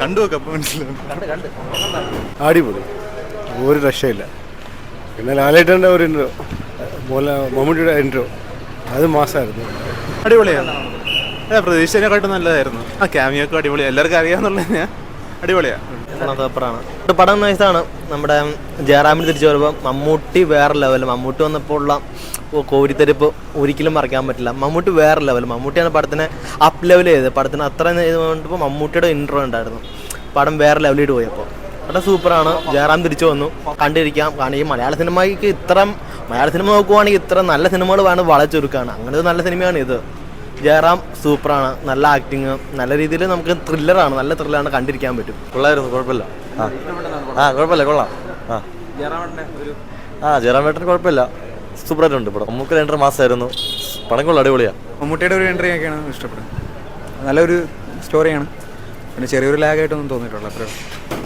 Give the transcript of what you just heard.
കണ്ടു നോക്കാം മനസ്സിലാവും. അടിപൊളി. ഒരു രക്ഷയില്ല. പിന്നെ ലാലേട്ടന്റെ ഒരു ഇൻട്രോ മോല മമ്മൂട്ടിയുടെ ഇൻട്രോ അത് മാസമായിരുന്നു അടിപൊളിയാണ്. അതെ പ്രതീക്ഷേനെക്കാട്ടും നല്ലതായിരുന്നു. ആ ക്യാമിയൊക്കെ അടിപൊളി എല്ലാവർക്കും അറിയാമെന്നുള്ളത് ഞാൻ അടിപൊളിയാണ് പടം നൈസാണ് നമ്മുടെ ജയറാമിന് തിരിച്ചു വരുമ്പോൾ മമ്മൂട്ടി വേറെ ലെവൽ മമ്മൂട്ടി വന്നപ്പോൾ ഉള്ള കോരിത്തെരിപ്പ് ഒരിക്കലും മറക്കാൻ പറ്റില്ല. മമ്മൂട്ടി വേറെ ലെവൽ മമ്മൂട്ടിയാണ് പടത്തിനെ അപ്പ് ലെവൽ ചെയ്തത്. പടത്തിന് അത്ര ചെയ്തുകൊണ്ടിപ്പോൾ മമ്മൂട്ടിയുടെ ഇൻട്രോ ഉണ്ടായിരുന്നു. പടം വേറെ ലെവലിട്ട് പോയപ്പോൾ അവിടെ സൂപ്പറാണ്. ജയറാം തിരിച്ചു വന്നു. കണ്ടിരിക്കാം. കാരണം ഈ മലയാള സിനിമയ്ക്ക് ഇത്ര മലയാള സിനിമ നോക്കുവാണെങ്കിൽ ഇത്ര നല്ല സിനിമകൾ വേണം വളച്ചൊരുക്കാണ് അങ്ങനെ ഒരു നല്ല സിനിമയാണ് ഇത്. ജയറാം സൂപ്പറാണ്. നല്ല ആക്ടിങ് നല്ല രീതിയിൽ നമുക്ക് ത്രില്ലറാണ് നല്ല ത്രില്ലറാണ് കണ്ടിരിക്കാൻ പറ്റും. കൊള്ളായിരുന്നു. കുഴപ്പമില്ല. ആ. കുഴപ്പമില്ല. കൊള്ളാം. ആ. ആ ജയറാം വേട്ടൻ കുഴപ്പമില്ല. സൂപ്പറായിട്ടുണ്ട് പടം. നമുക്ക് എൻട്രി മാസമായിരുന്നു പടം കൊള്ളാം അടിപൊളിയാ. മമ്മൂട്ടിയുടെ ഒരു എൻട്രി ഒക്കെയാണ് ഇഷ്ടപ്പെടുന്നത്. നല്ലൊരു സ്റ്റോറിയാണ് പിന്നെ ചെറിയൊരു ലാഗായിട്ടൊന്നും തോന്നിയിട്ടുള്ളൂ അത്രേ ഉള്ളൂ.